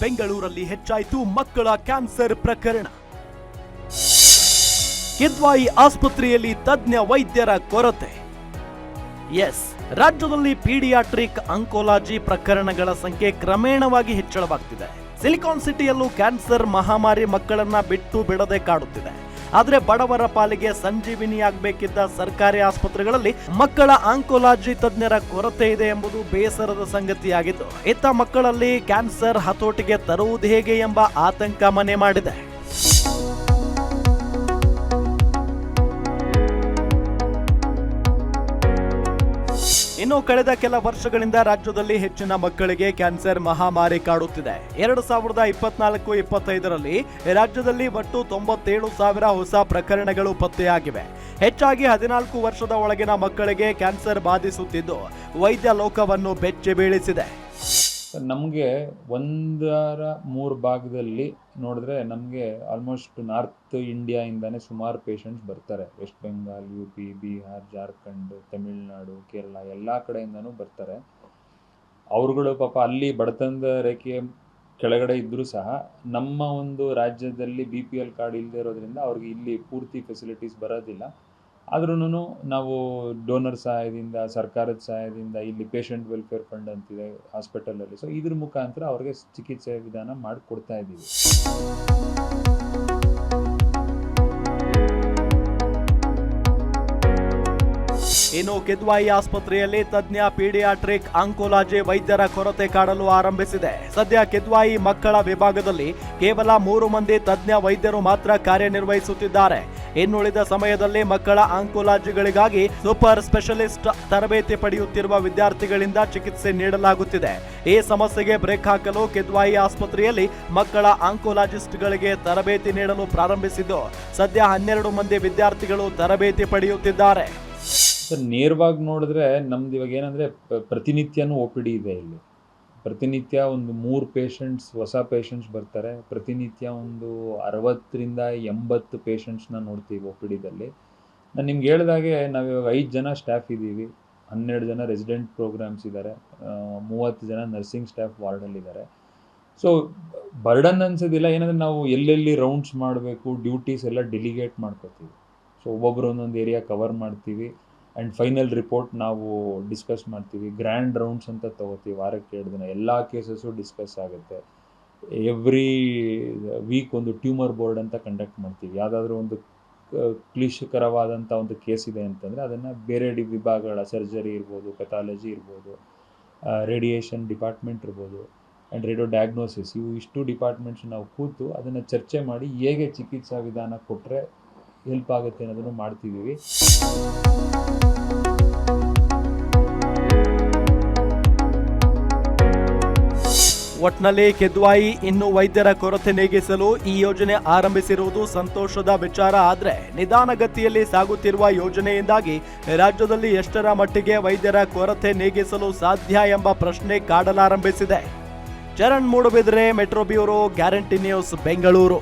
ಬೆಂಗಳೂರಲ್ಲಿ ಹೆಚ್ಚಾಯಿತು ಮಕ್ಕಳ ಕ್ಯಾನ್ಸರ್ ಪ್ರಕರಣ. ಕಿದ್ವಾಯಿ ಆಸ್ಪತ್ರೆಯಲ್ಲಿ ತಜ್ಞ ವೈದ್ಯರ ಕೊರತೆ. ಎಸ್, ರಾಜ್ಯದಲ್ಲಿ ಪೀಡಿಯಾಟ್ರಿಕ್ ಅಂಕೋಲಾಜಿ ಪ್ರಕರಣಗಳ ಸಂಖ್ಯೆ ಕ್ರಮೇಣವಾಗಿ ಹೆಚ್ಚಳವಾಗ್ತಿದೆ. ಸಿಲಿಕಾನ್ ಸಿಟಿಯಲ್ಲೂ ಕ್ಯಾನ್ಸರ್ ಮಹಾಮಾರಿ ಮಕ್ಕಳನ್ನ ಬಿಟ್ಟು ಬಿಡದೆ ಕಾಡುತ್ತಿದೆ. ಆದರೆ ಬಡವರ ಪಾಲಿಗೆ ಸಂಜೀವಿನಿ ಆಗಬೇಕಿದ್ದ ಸರ್ಕಾರಿ ಆಸ್ಪತ್ರೆಗಳಲ್ಲಿ ಮಕ್ಕಳ ಆಂಕೋಲಾಜಿ ತಜ್ಞರ ಕೊರತೆ ಇದೆ ಎಂಬುದು ಬೇಸರದ ಸಂಗತಿಯಾಗಿದ್ದು ಇತ್ತ ಮಕ್ಕಳಲ್ಲಿ ಕ್ಯಾನ್ಸರ್ ಹತೋಟಿಗೆ ತರುವುದು ಹೇಗೆ ಎಂಬ ಆತಂಕ ಮನೆ ಮಾಡಿದೆ. ಇನ್ನು ಕಳೆದ ಕೆಲ ವರ್ಷಗಳಿಂದ ರಾಜ್ಯದಲ್ಲಿ ಹೆಚ್ಚಿನ ಮಕ್ಕಳಿಗೆ ಕ್ಯಾನ್ಸರ್ ಮಹಾಮಾರಿ ಕಾಡುತ್ತಿದೆ. ಎರಡು ಸಾವಿರದ ಇಪ್ಪತ್ನಾಲ್ಕು ಇಪ್ಪತ್ತೈದರಲ್ಲಿ ರಾಜ್ಯದಲ್ಲಿ ಒಟ್ಟು ತೊಂಬತ್ತೇಳು ಸಾವಿರ ಹೊಸ ಪ್ರಕರಣಗಳು ಪತ್ತೆಯಾಗಿವೆ. ಹೆಚ್ಚಾಗಿ ಹದಿನಾಲ್ಕು ವರ್ಷದ ಒಳಗಿನ ಮಕ್ಕಳಿಗೆ ಕ್ಯಾನ್ಸರ್ ಬಾಧಿಸುತ್ತಿದ್ದು, ವೈದ್ಯ ಲೋಕವನ್ನು ಬೆಚ್ಚಿ ಬೀಳಿಸಿದೆ. ನಮಗೆ ಒಂದರ ಮೂರು ಭಾಗದಲ್ಲಿ ನೋಡಿದ್ರೆ ನಮಗೆ ಆಲ್ಮೋಸ್ಟ್ ನಾರ್ತ್ ಇಂಡಿಯಾಯಿಂದನೇ ಸುಮಾರು ಪೇಷಂಟ್ಸ್ ಬರ್ತಾರೆ. West Bengal U P Bihar Jharkhand Tamil Nadu Kerala ಎಲ್ಲ ಕಡೆಯಿಂದನೂ ಬರ್ತಾರೆ. ಅವ್ರುಗಳು ಪಾಪ ಅಲ್ಲಿ ಬಡತನದ ರೇಖೆಯ ಕೆಳಗಡೆ ಇದ್ದರೂ ಸಹ ನಮ್ಮ ಒಂದು ರಾಜ್ಯದಲ್ಲಿ ಬಿ ಪಿ ಎಲ್ ಕಾರ್ಡ್ ಇಲ್ಲದೆ ಇರೋದ್ರಿಂದ ಅವ್ರಿಗೆ ಇಲ್ಲಿ ಪೂರ್ತಿ ಫೆಸಿಲಿಟೀಸ್ ಬರೋದಿಲ್ಲ. ಆದ್ರೂ ನಾವು ಡೋನರ್ ಸಹಾಯದಿಂದ, ಸರ್ಕಾರದ ಸಹಾಯದಿಂದ ಇಲ್ಲಿ ಪೇಷಂಟ್ ವೆಲ್ಫೇರ್ ಫಂಡ್ ಅಂತಿದೆ ಹಾಸ್ಪಿಟಲಲ್ಲಿ ಸೊ ಇದ್ರ ಮುಖಾಂತರ ಅವ್ರಿಗೆ ಚಿಕಿತ್ಸೆ ವಿಧಾನ ಮಾಡಿಕೊಡ್ತಾ ಇದ್ದೀವಿ. ಇನ್ನು ಕಿದ್ವಾಯಿ ಆಸ್ಪತ್ರೆಯಲ್ಲಿ ತಜ್ಞ ಪೀಡಿಯಾಟ್ರಿಕ್ ಆಂಕೋಲಾಜಿ ವೈದ್ಯರ ಕೊರತೆ ಕಾಡಲು ಆರಂಭಿಸಿದೆ. ಸದ್ಯ ಕಿದ್ವಾಯಿ ಮಕ್ಕಳ ವಿಭಾಗದಲ್ಲಿ ಕೇವಲ ಮೂರು ಮಂದಿ ತಜ್ಞ ವೈದ್ಯರು ಮಾತ್ರ ಕಾರ್ಯನಿರ್ವಹಿಸುತ್ತಿದ್ದಾರೆ. ಇನ್ನುಳಿದ ಸಮಯದಲ್ಲಿ ಮಕ್ಕಳ ಆಂಕೋಲಾಜಿಗಳಿಗಾಗಿ ಸೂಪರ್ ಸ್ಪೆಷಲಿಸ್ಟ್ ತರಬೇತಿ ಪಡೆಯುತ್ತಿರುವ ವಿದ್ಯಾರ್ಥಿಗಳಿಂದ ಚಿಕಿತ್ಸೆ ನೀಡಲಾಗುತ್ತಿದೆ. ಈ ಸಮಸ್ಯೆಗೆ ಬ್ರೇಕ್ ಹಾಕಲು ಕಿದ್ವಾಯಿ ಆಸ್ಪತ್ರೆಯಲ್ಲಿ ಮಕ್ಕಳ ಆಂಕೋಲಾಜಿಸ್ಟ್ಗಳಿಗೆ ತರಬೇತಿ ನೀಡಲು ಪ್ರಾರಂಭಿಸಿದ್ದು, ಸದ್ಯ ಹನ್ನೆರಡು ಮಂದಿ ವಿದ್ಯಾರ್ಥಿಗಳು ತರಬೇತಿ ಪಡೆಯುತ್ತಿದ್ದಾರೆ. ಸರ್, ನೇರವಾಗಿ ನೋಡಿದ್ರೆ ನಮ್ದು ಇವಾಗ ಏನಂದ್ರೆ ಪ್ರತಿನಿತ್ಯನೂ ಒ ಪಿ ಡಿ ಇದೆ ಇಲ್ಲಿ. ಪ್ರತಿನಿತ್ಯ ಒಂದು ಮೂರು ಪೇಷಂಟ್ಸ್ ಹೊಸ ಪೇಷಂಟ್ಸ್ ಬರ್ತಾರೆ. ಪ್ರತಿನಿತ್ಯ ಒಂದು ಅರವತ್ತರಿಂದ ಎಂಬತ್ತು ಪೇಷಂಟ್ಸ್ನ ನೋಡ್ತೀವಿ ಒ ಪಿ ಡಿದಲ್ಲಿ ನಾನು ನಿಮ್ಗೆ ಹೇಳಿದಾಗೆ ನಾವು ಇವಾಗ ಐದು ಜನ ಸ್ಟಾಫ್ ಇದ್ದೀವಿ. ಹನ್ನೆರಡು ಜನ ರೆಸಿಡೆಂಟ್ ಪ್ರೋಗ್ರಾಮ್ಸ್ ಇದ್ದಾರೆ ಮೂವತ್ತು ಜನ ನರ್ಸಿಂಗ್ ಸ್ಟಾಫ್ ವಾರ್ಡಲ್ಲಿದ್ದಾರೆ ಸೊ ಬರ್ಡನ್ ಅನ್ಸೋದಿಲ್ಲ. ಏನಂದರೆ ನಾವು ಎಲ್ಲೆಲ್ಲಿ ರೌಂಡ್ಸ್ ಮಾಡಬೇಕು ಡ್ಯೂಟೀಸ್ ಎಲ್ಲ ಡೆಲಿಗೇಟ್ ಮಾಡ್ಕೋತೀವಿ. ಸೊ ಒಬ್ಬೊಬ್ಬರು ಒಂದೊಂದು ಏರಿಯಾ ಕವರ್ ಮಾಡ್ತೀವಿ. ಆ್ಯಂಡ್ ಫೈನಲ್ ರಿಪೋರ್ಟ್ ನಾವು ಡಿಸ್ಕಸ್ ಮಾಡ್ತೀವಿ. ಗ್ರ್ಯಾಂಡ್ ರೌಂಡ್ಸ್ ಅಂತ ತಗೋತೀವಿ. ವಾರಕ್ಕೆ ಎರಡು ದಿನ. ಎಲ್ಲ ಕೇಸಸ್ಸು ಡಿಸ್ಕಸ್ ಆಗುತ್ತೆ. ಎವ್ರಿ ವೀಕ್ ಒಂದು ಟ್ಯೂಮರ್ ಬೋರ್ಡ್ ಅಂತ ಕಂಡಕ್ಟ್ ಮಾಡ್ತೀವಿ. ಯಾವುದಾದ್ರೂ ಒಂದು ಕ್ಲಿಷಕರವಾದಂಥ ಒಂದು ಕೇಸ್ ಇದೆ ಅಂತಂದರೆ ಅದನ್ನು ಬೇರೆ ಡಿ ವಿಭಾಗಗಳ ಸರ್ಜರಿ ಇರ್ಬೋದು ಪೆಥಾಲಜಿ ಇರ್ಬೋದು ರೇಡಿಯೇಷನ್ ಡಿಪಾರ್ಟ್ಮೆಂಟ್ ಇರ್ಬೋದು ಆ್ಯಂಡ್ ರೇಡಿಯೋ ಡಯಾಗ್ನೋಸಿಸ್ ಇವು ಇಷ್ಟು ಡಿಪಾರ್ಟ್ಮೆಂಟ್ಸ್ ನಾವು ಕೂತು ಅದನ್ನು ಚರ್ಚೆ ಮಾಡಿ ಹೇಗೆ ಚಿಕಿತ್ಸಾ ವಿಧಾನ ಕೊಟ್ಟರೆ ಹೆಲ್ಪ್ ಆಗುತ್ತೆ ಅನ್ನೋದನ್ನು ಮಾಡ್ತಿದ್ದೀವಿ. ಒಟ್ನಲ್ಲಿ ಕೆದ್ವಾಯಿ ಇನ್ನು ವೈದ್ಯರ ಕೊರತೆ ನೀಗಿಸಲು ಈ ಯೋಜನೆ ಆರಂಭಿಸಿರುವುದು ಸಂತೋಷದ ವಿಚಾರ. ಆದರೆ ನಿಧಾನಗತಿಯಲ್ಲಿ ಸಾಗುತ್ತಿರುವ ಯೋಜನೆಯಿಂದಾಗಿ ರಾಜ್ಯದಲ್ಲಿ ಎಷ್ಟರ ಮಟ್ಟಿಗೆ ವೈದ್ಯರ ಕೊರತೆ ನೀಗಿಸಲು ಸಾಧ್ಯ ಎಂಬ ಪ್ರಶ್ನೆ ಕಾಡಲಾರಂಭಿಸಿದೆ. Charan Moodbidri, metro bureau, guarantee news, Bengaluru.